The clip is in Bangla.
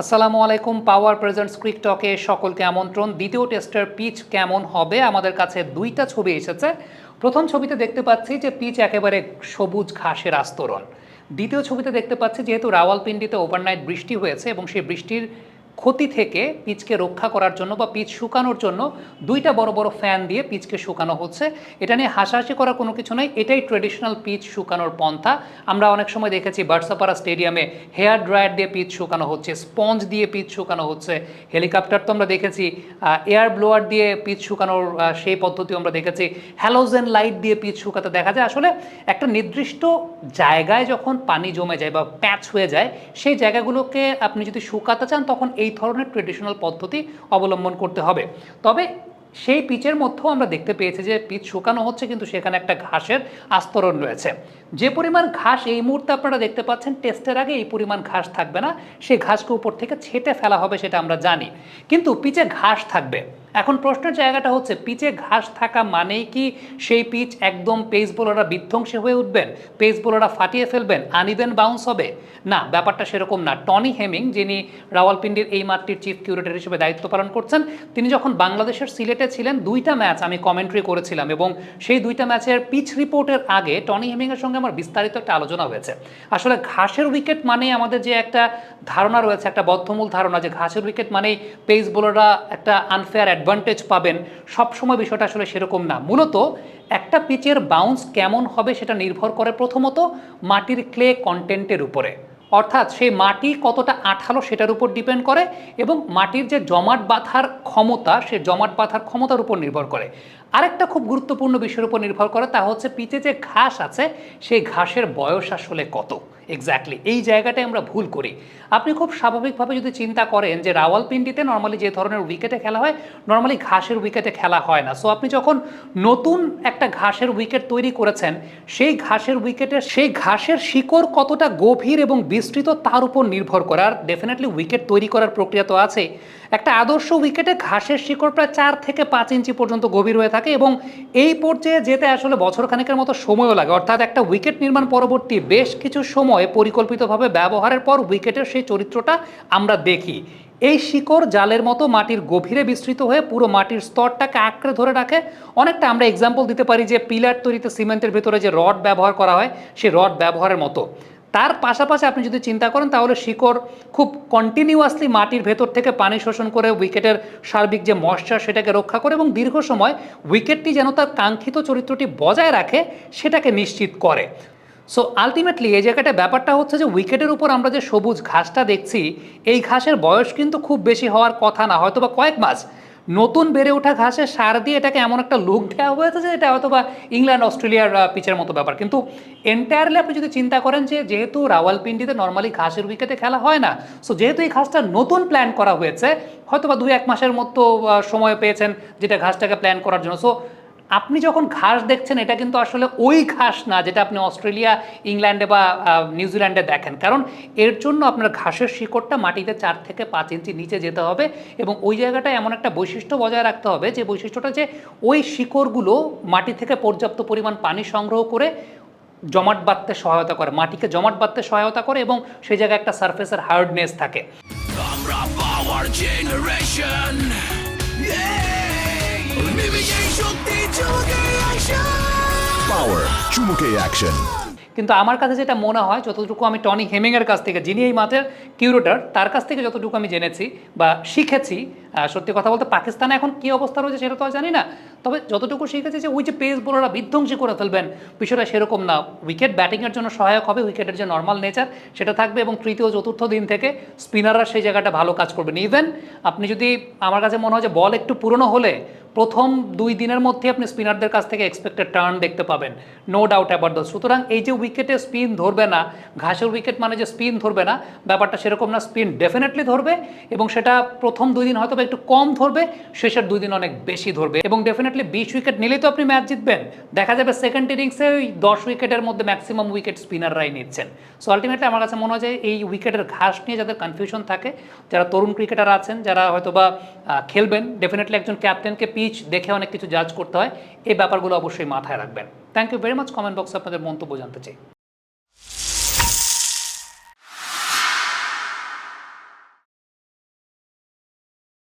আসসালামু আলাইকুম পাওয়ার প্রেজেন্টস ক্রিক টকে সকলকে আমন্ত্রণ। দ্বিতীয় টেস্টের পিচ কেমন হবে? আমাদের কাছে দুইটা ছবি এসেছে। প্রথম ছবিতে দেখতে পাচ্ছি যে পিচ একেবারে সবুজ ঘাসের আস্তরণ। দ্বিতীয় ছবিতে দেখতে পাচ্ছি যেহেতু রাওয়ালপিন্ডিতে ওভারনাইট বৃষ্টি হয়েছে এবং সেই বৃষ্টির ক্ষতি থেকে পিচকে রক্ষা করার জন্য বা পিচ শুকানোর জন্য দুইটা বড় বড় ফ্যান দিয়ে পিচকে শুকানো হচ্ছে। এটা নিয়ে হাসাহাসি করার কোনো কিছু নেই। এটাই ট্রেডিশনাল পিচ শুকানোর পন্থা। আমরা অনেক সময় দেখেছি বার্সাপাড়া স্টেডিয়ামে হেয়ার ড্রায়ার দিয়ে পিচ শুকানো হচ্ছে, স্পঞ্জ দিয়ে পিচ শুকানো হচ্ছে। হেলিকপ্টার তো আমরা দেখেছি এয়ার ব্লোয়ার দিয়ে পিচ শুকানোর সেই পদ্ধতিও আমরা দেখেছি। হ্যালোজেন লাইট দিয়ে পিচ শুকাতে দেখা যায়। আসলে একটা নির্দিষ্ট জায়গায় যখন পানি জমে যায় বা প্যাচ হয়ে যায়, সেই জায়গাগুলোকে আপনি যদি শুকাতে চান, তখন এই ধরনের ট্রেডিশনাল পদ্ধতি অবলম্বন করতে হবে। তবে সেই পিচের মধ্যেও আমরা দেখতে পেয়েছি যে পিচ শুকানো হচ্ছে, কিন্তু সেখানে একটা ঘাসের আস্তরণ রয়েছে। যে পরিমাণ ঘাস এই মুহূর্তে আপনারা দেখতে পাচ্ছেন, টেস্টের আগে এই পরিমাণ ঘাস থাকবে না সেই ঘাসকে উপর থেকে ছেটে ফেলা হবে সেটা আমরা জানি। কিন্তু পিচে ঘাস থাকবে। এখন প্রশ্নের জায়গাটা হচ্ছে, পিচে ঘাস থাকা মানেই কি সেই পিচ একদম পেস বোলাররা বিধ্বংসী হয়ে উঠবেন পেস বোলাররা ফাটিয়ে ফেলবেন আনিবেন বাউন্স হবে? না, ব্যাপারটা সেরকম না। টনি হেমিং, যিনি রাওয়ালপিন্ডির এই মাঠটির চিফ কিউরেটর হিসেবে দায়িত্ব পালন করছেন, তিনি যখন বাংলাদেশের সিলেটে ছিলেন, দুইটা ম্যাচ আমি কমেন্ট্রি করেছিলাম এবং সেই দুইটা ম্যাচের পিচ রিপোর্টের আগে টনি হেমিংয়ের সঙ্গে আমার বিস্তারিত একটা আলোচনা হয়েছে। আসলে ঘাসের উইকেট মানে আমাদের যে একটা ধারণা রয়েছে, একটা বদ্ধমূল ধারণা যে ঘাসের উইকেট মানেই পেস বোলাররা একটা আনফেয়ার অ্যাডভান্টেজ পাবেন। সবসময় বিষয়টা আসলে সেরকম না। মূলত একটা পিচের বাউন্স কেমন হবে সেটা নির্ভর করে প্রথমত মাটির ক্লে কন্টেন্টের উপরে। অর্থাৎ সেই মাটি কতটা আঠালো সেটার উপর ডিপেন্ড করে এবং মাটির যে জমাট বাঁধার ক্ষমতা, সে জমাট বাঁধার ক্ষমতার উপর নির্ভর করে। আরেকটা খুব গুরুত্বপূর্ণ বিষয়ের উপর নির্ভর করে তা হচ্ছে পিচে যে ঘাস আছে, সেই ঘাসের বয়স আসলে কত? এক্স্যাক্টলি এই জায়গাটায় আমরা ভুল করি। আপনি খুব স্বাভাবিকভাবে যদি চিন্তা করেন যে রাওয়ালপিন্ডিতে নর্মালি যে ধরনের উইকেটে খেলা হয় নর্মালি ঘাসের উইকেটে খেলা হয় না। সো আপনি যখন নতুন একটা ঘাসের উইকেট তৈরি করেছেন, সেই ঘাসের উইকেটে সেই ঘাসের শিকড় কতটা গভীর এবং বিস্তৃত তার উপর নির্ভর করে। আর ডেফিনেটলি উইকেট তৈরি করার প্রক্রিয়া তো আছে। একটা আদর্শ উইকেটে ঘাসের শিকড় প্রায় চার থেকে পাঁচ ইঞ্চি পর্যন্ত গভীর হয়ে থাকে এবং এই পর্যায়ে যেতে আসলে বছর খানেকের মতো সময়ও লাগে। অর্থাৎ একটা উইকেট নির্মাণ পরবর্তী বেশ কিছু সময় পরিকল্পিতভাবে ব্যবহারের পর উইকেটের সেই চরিত্রটা আমরা দেখি। এই শিকড় জালের মতো মাটির গভীরে বিস্তৃত হয়ে পুরো মাটির স্তরটাকে আঁকড়ে ধরে রাখে। অনেকটা আমরা এক্সাম্পল দিতে পারি যে পিলার তৈরিতে সিমেন্টের ভেতরে যে রড ব্যবহার করা হয়, সেই রড ব্যবহারের মতো। তার পাশাপাশি আপনি যদি চিন্তা করেন, তাহলে শিকড় খুব কন্টিনিউয়াসলি মাটির ভেতর থেকে পানি শোষণ করে উইকেটের সার্বিক যে ময়শ্চার সেটাকে রক্ষা করে এবং দীর্ঘ সময় উইকেটটি যেন তার কাঙ্ক্ষিত চরিত্রটি বজায় রাখে, সেটাকে নিশ্চিত করে। সো আলটিমেটলি এই জায়গাটা ব্যাপারটা হচ্ছে যে উইকেটের উপর আমরা যে সবুজ ঘাসটা দেখছি, এই ঘাসের বয়স কিন্তু খুব বেশি হওয়ার কথা না। হয়তো বা কয়েক মাস। নতুন বেড়ে ওঠা ঘাসে সার দিয়ে এটাকে এমন একটা লুক দেওয়া হয়েছে যে এটা হয়তো বা ইংল্যান্ড অস্ট্রেলিয়ার পিচের মতো ব্যাপার। কিন্তু এন্টায়ারলি আপনি যদি চিন্তা করেন যে যেহেতু রাওয়ালপিন্ডিতে নর্মালি ঘাসের উইকেটে খেলা হয় না সো যেহেতু এই ঘাসটা নতুন প্ল্যান করা হয়েছে হয়তো বা দুই এক মাসের মতো সময় পেয়েছেন যেটা ঘাসটাকে প্ল্যান করার জন্য। সো আপনি যখন ঘাস দেখছেন, এটা কিন্তু আসলে ওই ঘাস না যেটা আপনি অস্ট্রেলিয়া, ইংল্যান্ডে বা নিউজিল্যান্ডে দেখেন। কারণ এর জন্য আপনার ঘাসের শিকড়টা মাটিতে চার থেকে পাঁচ ইঞ্চি নিচে যেতে হবে এবং ওই জায়গাটায় এমন একটা বৈশিষ্ট্য বজায় রাখতে হবে যে বৈশিষ্ট্যটা যে ওই শিকড়গুলো মাটি থেকে পর্যাপ্ত পরিমাণ পানি সংগ্রহ করে জমাট বাঁধতে সহায়তা করে, মাটিকে জমাট বাঁধতে সহায়তা করে এবং সেই জায়গায় একটা সারফেসের হার্ডনেস থাকে। আমরা পাওয়ার জেনারেশন Power. চুমুকে অ্যাকশন কিন্তু আমার কাছে যেটা মনে হয়, যতটুকু আমি টনি হেমিংয়ের কাছ থেকে যিনি এই মাঠের কিউরেটার, তার কাছ থেকে যতটুকু আমি জেনেছি বা শিখেছি সত্যি কথা বলতে পাকিস্তানে এখন কি অবস্থা রয়েছে সেটা তো জানি না। তবে যতটুকু শিখেছে যে ওই যে পেস বোলাররা বিধ্বংসী করে ফেলবেন, বিষয়টা সেরকম না। উইকেট ব্যাটিংয়ের জন্য সহায়ক হবে উইকেটের যে নর্মাল নেচার সেটা থাকবে এবং তৃতীয়, চতুর্থ দিন থেকে স্পিনাররা সেই জায়গাটা ভালো কাজ করবেন। ইভেন আপনি যদি আমার কাছে মনে হয় যে বল একটু পুরনো হলে, প্রথম দুই দিনের মধ্যে আপনি স্পিনারদের কাছ থেকে এক্সপেক্টেড টার্ন দেখতে পাবেন। নো ডাউট অ্যাবাউট দ্য সুতরাং এই যে উইকেটে স্পিন ধরবে না, ঘাসের উইকেট মানে যে স্পিন ধরবে না, ব্যাপারটা সেরকম না স্পিন ডেফিনেটলি ধরবে এবং সেটা প্রথম দুই দিন হয়তো একটু কম ধরবে, শেষের দুই দিন অনেক বেশি ধরবে এবং ডেফিনেটলি বিশ উইকেট নিলেই তো আপনি ম্যাচ জিতবেন। দেখা যাবে সেকেন্ড ইনিংসে ওই দশ উইকেটের মধ্যে ম্যাক্সিমাম উইকেট স্পিনাররাই নিচ্ছেন। সো আলটিমেটলি আমার কাছে মনে হয় যে এই উইকেটের ঘাস নিয়ে যাদের কনফিউশন থাকে, যারা তরুণ ক্রিকেটার আছেন, যারা হয়তো বা খেলবেন ডেফিনেটলি একজন ক্যাপ্টেনকে পিচ দেখে অনেক কিছু জাজ করতে হয়। এই ব্যাপারগুলো অবশ্যই মাথায় রাখবেন। Thank you very much comment বক্সে আপনাদের মন্তব্য জানতে চাই।